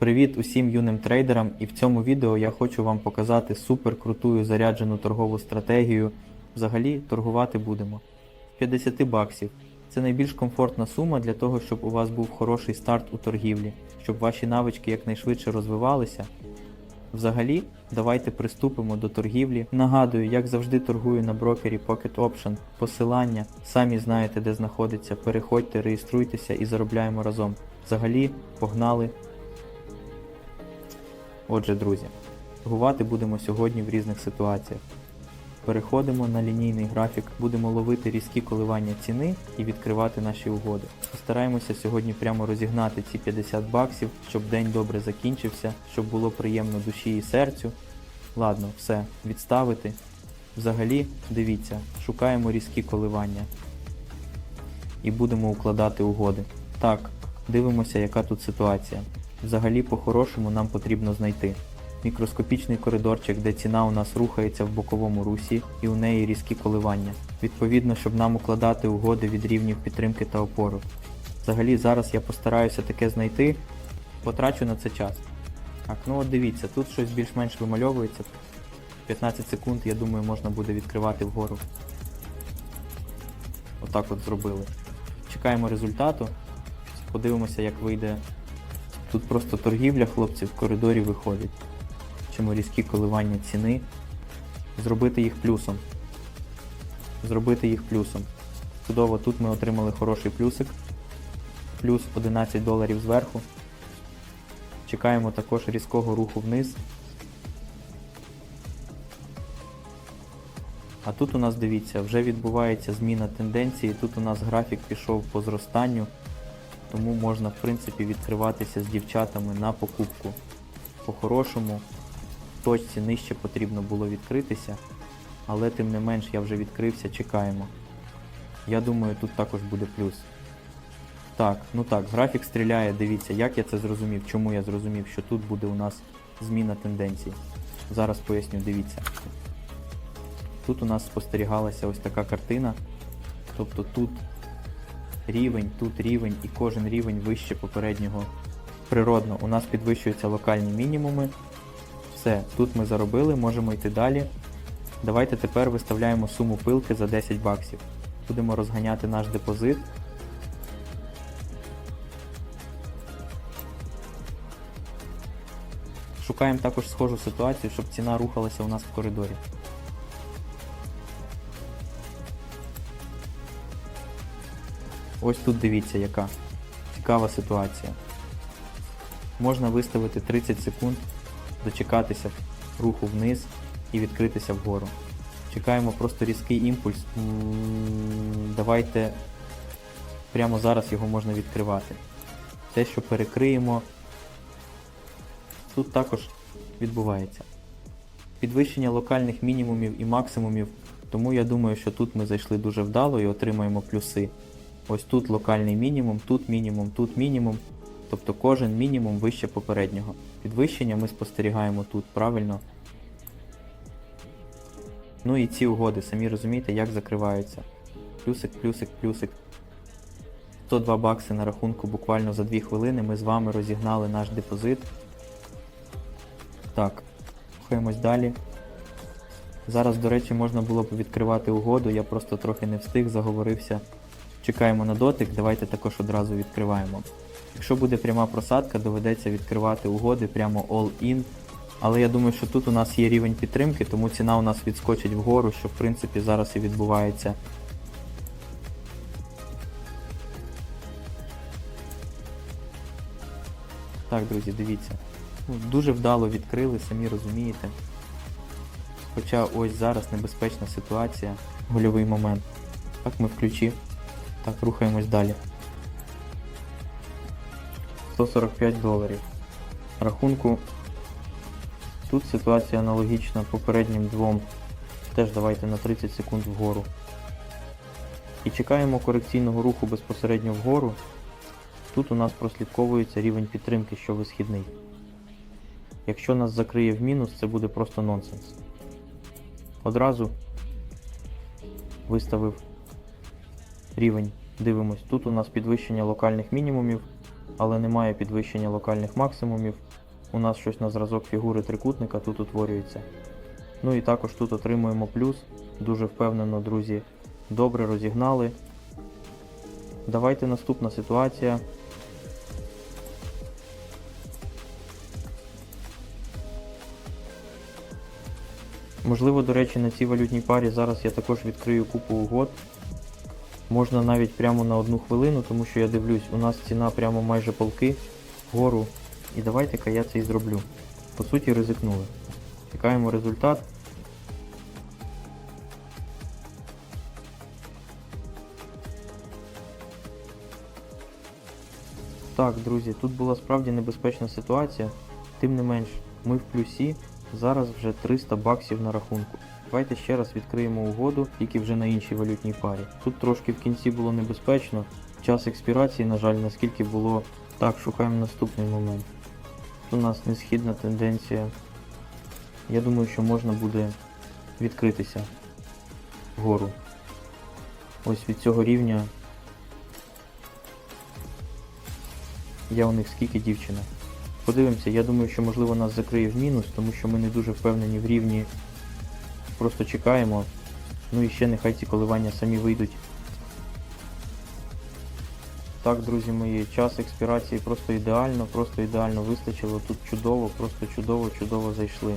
Привіт усім юним трейдерам і в цьому відео я хочу вам показати супер крутую заряджену торгову стратегію. Взагалі торгувати будемо. 50 баксів. Це найбільш комфортна сума для того, щоб у вас був хороший старт у торгівлі, щоб ваші навички якнайшвидше розвивалися. Взагалі, давайте приступимо до торгівлі. Нагадую, як завжди торгую на брокері Pocket Option. Посилання, самі знаєте, де знаходиться. Переходьте, реєструйтеся і заробляємо разом. Взагалі, погнали. Отже, друзі, торгувати будемо сьогодні в різних ситуаціях. Переходимо на лінійний графік, будемо ловити різкі коливання ціни і відкривати наші угоди. Постараємося сьогодні прямо розігнати ці 50 баксів, щоб день добре закінчився, щоб було приємно душі і серцю. Ладно, все, відставити. Взагалі, дивіться, шукаємо різкі коливання і будемо укладати угоди. Так, дивимося, яка тут ситуація. Взагалі, по-хорошому нам потрібно знайти мікроскопічний коридорчик, де ціна у нас рухається в боковому русі і у неї різкі коливання. Відповідно, щоб нам укладати угоди від рівнів підтримки та опору. Взагалі, зараз я постараюся таке знайти, потрачу на це час. Так, ну от дивіться, тут щось більш-менш вимальовується. 15 секунд, я думаю, можна буде відкривати вгору. Отак от зробили. Чекаємо результату. Подивимося, як вийде. Тут просто торгівля, хлопці, в коридорі виходять. Чому різкі коливання ціни. Зробити їх плюсом. Зробити їх плюсом. Чудово, тут ми отримали хороший плюсик. Плюс 11 доларів зверху. Чекаємо також різкого руху вниз. А тут у нас дивіться, вже відбувається зміна тенденції. Тут у нас графік пішов по зростанню, тому можна в принципі відкриватися з дівчатами на покупку. По-хорошому, точці нижче потрібно було відкритися, але тим не менш я вже відкрився, чекаємо. Я думаю, тут також буде плюс. Так, ну так, графік стріляє, дивіться, як я це зрозумів, чому я зрозумів, що тут буде у нас зміна тенденції. Зараз поясню, дивіться. Тут у нас спостерігалася ось така картина. Тобто тут рівень, тут рівень і кожен рівень вище попереднього. Природно, у нас підвищуються локальні мінімуми. Все, тут ми заробили, можемо йти далі. Давайте тепер виставляємо суму пилки за 10 баксів. Будемо розганяти наш депозит. Шукаємо також схожу ситуацію, щоб ціна рухалася у нас в коридорі. Ось тут дивіться, яка цікава ситуація. Можна виставити 30 секунд, дочекатися руху вниз і відкритися вгору. Чекаємо просто різкий імпульс. Давайте прямо зараз його можна відкривати. Те, що перекриємо, тут також відбувається. Підвищення локальних мінімумів і максимумів, тому я думаю, що тут ми зайшли дуже вдало і отримаємо плюси. Ось тут локальний мінімум, тут мінімум, тут мінімум. Тобто кожен мінімум вище попереднього. Підвищення ми спостерігаємо тут, правильно? Ну і ці угоди, самі розумієте, як закриваються. Плюсик, плюсик, плюсик. 102 бакси на рахунку буквально за 2 хвилини ми з вами розігнали наш депозит. Так, рухаємось далі. Зараз, до речі, можна було б відкривати угоду, я просто трохи не встиг, заговорився. Чекаємо на дотик, давайте також одразу відкриваємо. Якщо буде пряма просадка, доведеться відкривати угоди прямо all-in. Але я думаю, що тут у нас є рівень підтримки, тому ціна у нас відскочить вгору, що в принципі зараз і відбувається. Так, друзі, дивіться. Ну, Дуже вдало відкрили, самі розумієте. Хоча ось зараз небезпечна ситуація, гольовий момент. Так, ми в ключі. Так, рухаємось далі. 145 доларів. Рахунку. Тут ситуація аналогічна попереднім двом. Теж давайте на 30 секунд вгору. І чекаємо корекційного руху безпосередньо вгору. Тут у нас прослідковується рівень підтримки, що висхідний. Якщо нас закриє в мінус, це буде просто нонсенс. Одразу виставив рівень. Дивимось, тут у нас підвищення локальних мінімумів. але немає підвищення локальних максимумів. У нас щось на зразок фігури трикутника тут утворюється. Ну і також тут отримуємо плюс. Дуже впевнено, друзі, добре розігнали. Давайте наступна ситуація. Можливо, до речі, на цій валютній парі зараз я також відкрию купу угод. Можна навіть прямо на одну хвилину, тому що я дивлюсь, у нас ціна прямо майже полки вгору. І давайте-ка я це і зроблю. По суті, ризикнули. Чекаємо результат. Так, друзі, тут була справді небезпечна ситуація. Тим не менш, ми в плюсі. Зараз вже 300 баксів на рахунку. Давайте ще раз відкриємо угоду, тільки вже на іншій валютній парі. Тут трошки в кінці було небезпечно. Час експірації, на жаль, наскільки було. Так, шукаємо наступний момент. Тут у нас несхідна тенденція. Я думаю, що можна буде відкритися вгору. Ось від цього рівня. Я у них скільки дівчина. Подивимося, я думаю, що можливо нас закриє в мінус, тому що ми не дуже впевнені в рівні. Просто чекаємо. Ну і ще нехай ці коливання самі вийдуть. Так, друзі мої, час експірації просто ідеально, просто ідеально вистачило. Тут чудово, просто чудово, чудово зайшли.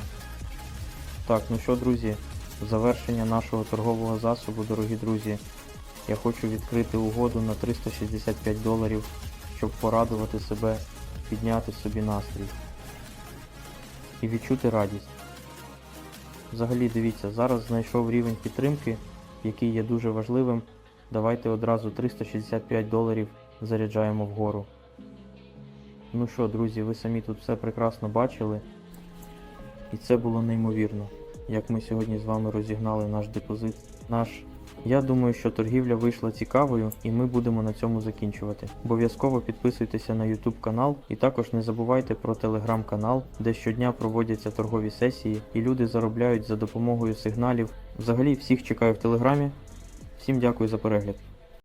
Так, ну що, друзі, завершення нашого торгового засобу, дорогі друзі. Я хочу відкрити угоду на 365 доларів, щоб порадувати себе, підняти собі настрій і відчути радість. Взагалі дивіться, зараз знайшов рівень підтримки, який є дуже важливим. Давайте одразу 365 доларів заряджаємо вгору. Ну що, друзі, ви самі тут все прекрасно бачили. І це було неймовірно, як ми сьогодні з вами розігнали наш депозит. Наш. Я думаю, що торгівля вийшла цікавою і ми будемо на цьому закінчувати. Обов'язково підписуйтеся на YouTube канал і також не забувайте про телеграм канал, де щодня проводяться торгові сесії і люди заробляють за допомогою сигналів. Взагалі всіх чекаю в телеграмі. Всім дякую за перегляд.